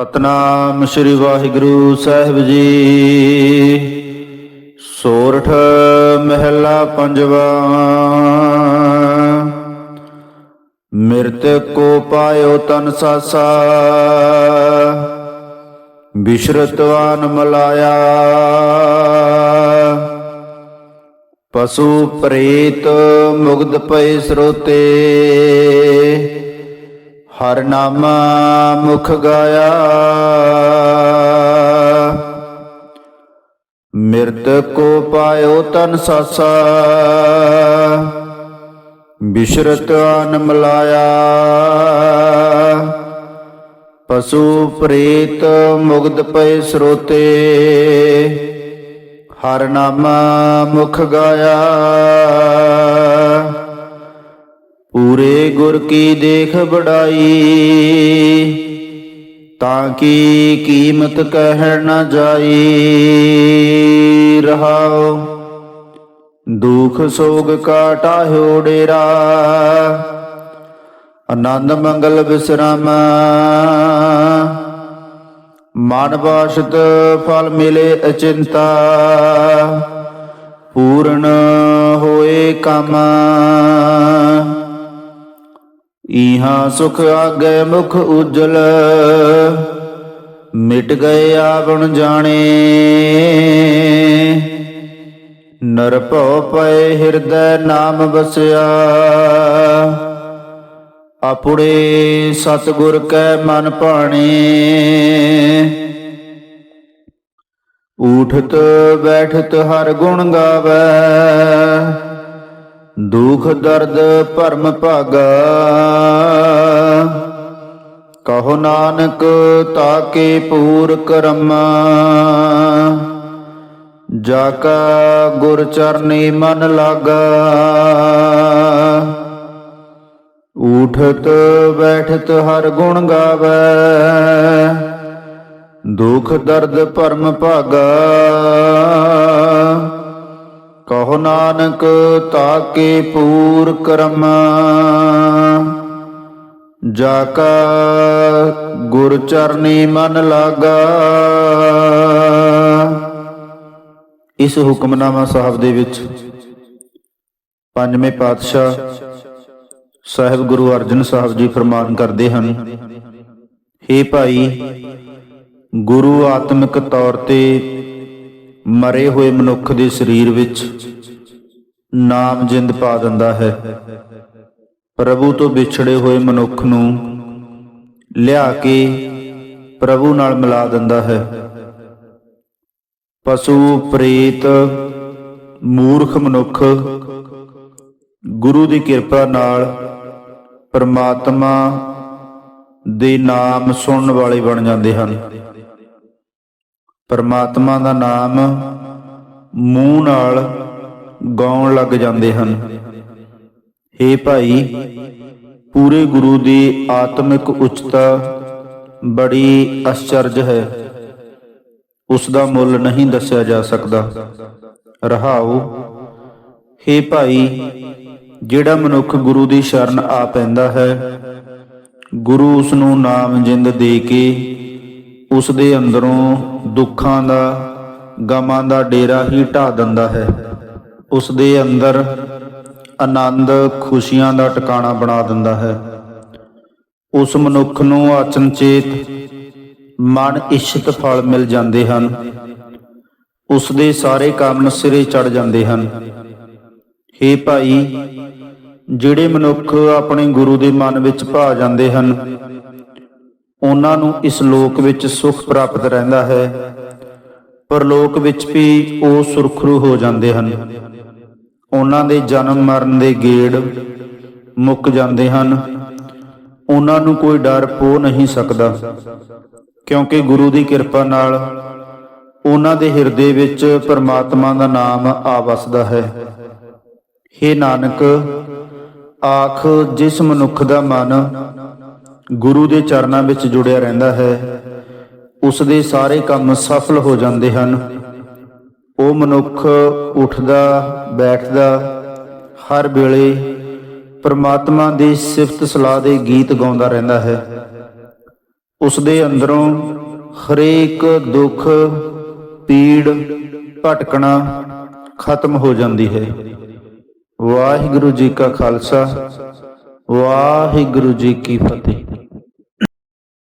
ਸਤਨਾਮ ਸ੍ਰੀ ਵਾਹਿਗੁਰੂ ਸਾਹਿਬ ਜੀ। ਸੋਰਠ ਮਹਿਲਾ ਪੰਜਵਾ। ਮਿਰਤ ਕੋ ਪਾਇਓ ਤਨ ਸਾਸਾ। ਬਿਸ਼ਰਤਵਾਨ ਮਲਾਇਆ। ਪਸ਼ੂ ਪ੍ਰੇਤ ਮੁਗਧ ਪਏ ਸਰੋਤੇ। ਹਰ ਨਾਮਾ ਮੁਖ ਗਾਇਆ। ਮਿਰਤ ਕੋ ਪਾਇਓ ਤਨ ਸਾਸਾ। ਬਿਸ਼ਰਤ ਅਨ ਮਲਾਇਆ। ਪਸ਼ੂ ਪ੍ਰੇਤ ਮੁਗਧ ਪਏ ਸਰੋਤੇ। ਹਰ ਨਾਮਾ ਮੁਖ ਗਾਇਆ। ਪੂਰੇ ਗੁਰ ਕੀ ਦੇਖ ਬੜਾਈ ਤਾਂ ਕੀ ਕੀਮਤ ਕਹਿ ਨਾ ਜਾਈ। ਰਹਾਉ, ਦੁਖ ਸੋਗ ਕਾਟਾਹਿਓ ਡੇਰਾ। ਆਨੰਦ ਮੰਗਲ ਵਿਸਰਾਮ ਮਨ ਬਾਸ਼ਤ ਫਲ ਮਿਲੇ ਅਚਿੰਤਾ। ਪੂਰਨ ਹੋਏ ਕੰਮ। ਇਹਾਂ ਸੁਖ ਆਗੇ ਮੁਖ ਉਜਲ, ਮਿਟ ਗਏ ਆਵਣ ਜਾਣੇ। ਨਰ ਪਏ ਹਿਰਦੈ ਨਾਮ ਵਸਿਆ ਆਪਣੇ ਸਤਿਗੁਰ ਕੈ ਮਨ ਭਾਣੇ। ਊਠਤ ਬੈਠਤ ਹਰ ਗੁਣ ਗਾਵੇ ਦੁਖ ਦਰਦ ਭਰਮ ਭਾਗਾ। ਕਹੋ ਨਾਨਕ ਤਾਕੇ ਪੂਰ ਕਰਮਾ ਜਾ ਕਾ ਗੁਰ ਚਰਨੀ ਮਨ ਲਾਗਾ। ਉਠਤ ਬੈਠਤ ਹਰ ਗੁਣ ਗਾਵੇ। ਦੁਖ ਦਰਦ ਭਰਮ ਭਾਗਾ। ਕਹੋ ਨਾਨਕ, ਤਾਕੇ ਪੂਰ ਕਰਮ। ਜਾ ਕਾ ਗੁਰ ਚਰਨੀ ਮਨ ਲਾਗਾ। ਇਸ ਹੁਕਮਨਾਮਾ ਸਾਹਿਬ ਦੇ ਵਿੱਚ ਪੰਜਵੇਂ ਪਾਤਸ਼ਾਹ ਸਾਹਿਬ ਗੁਰੂ ਅਰਜਨ ਸਾਹਿਬ ਜੀ ਫਰਮਾਨ ਕਰਦੇ ਹਨ हे ਭਾਈ, ਗੁਰੂ ਆਤਮਿਕ ਤੌਰ ਤੇ ਮਰੇ ਹੋਏ ਮਨੁੱਖ ਦੇ ਸਰੀਰ ਵਿੱਚ ਨਾਮ ਜਿੰਦ ਪਾ ਦਿੰਦਾ ਹੈ। ਪ੍ਰਭੂ ਤੋਂ ਵਿਛੜੇ ਹੋਏ ਮਨੁੱਖ ਨੂੰ ਲਿਆ ਕੇ ਪ੍ਰਭੂ ਨਾਲ ਮਿਲਾ ਦਿੰਦਾ ਹੈ। ਪਸ਼ੂ, ਪ੍ਰੇਤ, ਮੂਰਖ ਮਨੁੱਖ, ਗੁਰੂ ਦੀ ਕਿਰਪਾ ਨਾਲ ਪਰਮਾਤਮਾ ਦੇ ਨਾਮ ਸੁਣਨ ਵਾਲੇ ਬਣ ਜਾਂਦੇ ਹਨ। ਪਰਮਾਤਮਾ ਦਾ ਨਾਮ ਮੂੰਹ ਨਾਲ ਗਾਉਣ ਲੱਗ ਜਾਂਦੇ ਹਨ। हे ਭਾਈ, ਪੂਰੇ ਗੁਰੂ ਦੀ ਆਤਮਿਕ ਉਚਤਾ ਬੜੀ ਅਚਰਜ ਹੈ। ਉਸ ਦਾ ਮੁੱਲ ਨਹੀਂ ਦੱਸਿਆ ਜਾ ਸਕਦਾ। ਰਹਾਉ हे ਭਾਈ, ਜਿਹੜਾ ਮਨੁੱਖ ਗੁਰੂ ਦੀ ਸ਼ਰਨ ਆ ਪੈਂਦਾ ਹੈ, ਗੁਰੂ ਉਸ ਨੂੰ ਨਾਮ ਜਿੰਦ ਦੇ ਕੇ ਉਸ ਦੇ ਅੰਦਰੋਂ ਦੁੱਖਾਂ ਦਾ, ਗਮਾਂ ਦਾ ਡੇਰਾ ਹੀ ਢਾ ਦਿੰਦਾ ਹੈ। ਉਸ ਦੇ ਅੰਦਰ ਆਨੰਦ ਖੁਸ਼ੀਆਂ ਦਾ ਟਿਕਾਣਾ ਬਣਾ ਦਿੰਦਾ ਹੈ। ਉਸ ਮਨੁੱਖ ਨੂੰ ਅਚਨਚੇਤ ਮਨ ਇਸ਼ਤ ਫਲ ਮਿਲ ਜਾਂਦੇ ਹਨ। ਉਸ ਦੇ ਸਾਰੇ ਕੰਮ ਸਿਰੇ ਚੜ ਜਾਂਦੇ ਹਨ। हे ਭਾਈ, ਜਿਹੜੇ ਮਨੁੱਖ ਆਪਣੇ ਗੁਰੂ ਦੇ ਮਨ ਵਿੱਚ ਭਾ ਜਾਂਦੇ ਹਨ ਉਹਨਾਂ ਨੂੰ ਇਸ ਲੋਕ ਵਿੱਚ ਸੁਖ ਪ੍ਰਾਪਤ ਰਹਿੰਦਾ ਹੈ, ਪਰ ਲੋਕ ਵਿੱਚ ਵੀ ਉਹ ਸੁਰਖਰੂ ਹੋ ਜਾਂਦੇ ਹਨ। ਉਹਨਾਂ ਦੇ ਜਨਮ ਮਰਨ ਦੇ ਗੇੜ ਮੁੱਕ ਜਾਂਦੇ ਹਨ। ਉਹਨਾਂ ਨੂੰ ਕੋਈ ਡਰ ਪੋ ਨਹੀਂ ਸਕਦਾ, ਕਿਉਂਕਿ ਗੁਰੂ ਦੀ ਕਿਰਪਾ ਨਾਲ ਉਹਨਾਂ ਦੇ ਹਿਰਦੇ ਵਿੱਚ ਪਰਮਾਤਮਾ ਦਾ ਨਾਮ ਆ ਵਸਦਾ ਹੈ। हे ਨਾਨਕ, ਆਖ, ਜਿਸ ਮਨੁੱਖ ਦਾ ਮਨ ਗੁਰੂ ਦੇ ਚਰਨਾਂ ਵਿੱਚ ਜੁੜਿਆ ਰਹਿੰਦਾ ਹੈ। ਉਸ ਦੇ ਸਾਰੇ ਕੰਮ ਸਫਲ ਹੋ ਜਾਂਦੇ ਹਨ। ਉਹ ਮਨੁੱਖ ਉੱਠਦਾ, ਬੈਠਦਾ, ਹਰ ਵੇਲੇ ਪਰਮਾਤਮਾ ਦੀ ਸਿਫਤ ਸਲਾਹ ਦੇ ਗੀਤ ਗਾਉਂਦਾ ਰਹਿੰਦਾ ਹੈ। ਉਸ ਦੇ ਅੰਦਰੋਂ ਹਰੇਕ ਦੁੱਖ, ਪੀੜ, ਭਟਕਣਾ ਖਤਮ ਹੋ ਜਾਂਦੀ ਹੈ। ਵਾਹਿਗੁਰੂ ਜੀ ਕਾ ਖਾਲਸਾ। ਵਾਹਿਗੁਰੂ ਜੀ ਕੀ ਫਤਿਹ।